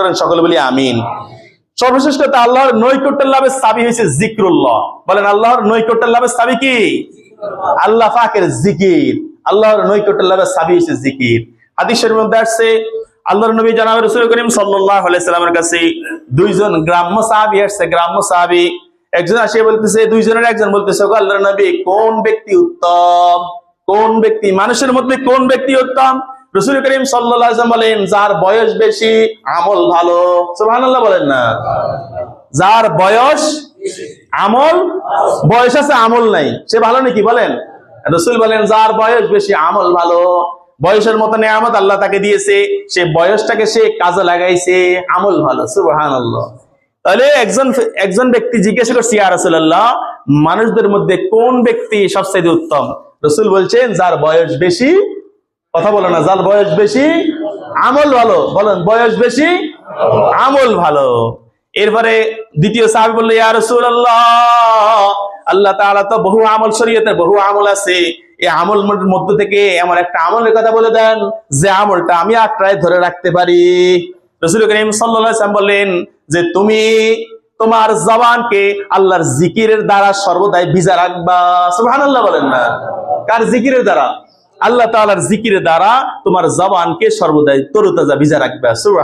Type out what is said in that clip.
করেন সকলে বলি আমিন। সর্বশেষ কথা, আল্লাহর নৈকট্যের লাভের সাবি হয়েছে জিক্রুল্লাহ। বলেন, আল্লাহর নৈকট্যের লাভের সাবি কি? আল্লাহ পাকের জিকির। আল্লাহর নৈকট্যের লাভের সাবি হয়েছে জিকির। হাদিসের মধ্যে আসছে, আল্লাহর নবী জানাব রসুল করিম সাল্লাল্লাহু আলাইহি সাল্লামের কাছে দুইজন গ্রাম্য সাহাবী আসছে, গ্রাম্য সাহাবী। একজন আসে বলতেছে, দুইজনের একজন বলতেছে আল্লাহর নবী, কোন ব্যক্তি উত্তম? কোন ব্যক্তি, মানুষের মধ্যে কোন ব্যক্তি উত্তম? রসুল করিম ওয়াসাল্লাম বলেন, যার বয়স বেশি, আমল ভালো। সুবহানাল্লাহ বলেন না। যার বয়স আমল, বয়স আছে আমল নাই, সে ভালো নাকি বলেন? রসুল বলেন, যার বয়স বেশি, আমল ভালো। বয়সের মতো নেয়ামত আল্লাহ তাকে দিয়েছে, সে বয়সটাকে সে কাজে লাগাইছে, আমল ভালো সুবহান তাহলে একজন একজন ব্যক্তি জিজ্ঞাসা করছে ইয়া রাসূলুল্লাহ, মানুষদের মধ্যে কোন ব্যক্তি সবচেয়ে উত্তম? রসুল বলছেন, যার বয়স বেশি কথা বলো না, যার বয়স বেশি, আমল ভালো, বলেন, বয়স বেশি, আমল ভালো। এরপরে দ্বিতীয় সাহাবী বলল, ইয়া রাসূলুল্লাহ, আল্লাহ তাআলা তো বহু আমল শরীয়তে বহু আমল আছে। এই আমল মধ্য থেকে এমন একটা আমলের কথা বলে দেন, যে আমলটা আমি আটটায় ধরে রাখতে পারি। রসুল করিম ওয়াসাল্লাম বললেন, যে তুমি তোমার জবানকে আল্লাহর জিকিরের দ্বারা সর্বদাই ভিজা রাখবা। সুবহানাল্লাহ বলেন না। কার জিকিরের দ্বারা? আল্লাহ তালার জিকিরের দ্বারা তোমার জবানকে সর্বদাই তরুতাজা ভিজা রাখবে।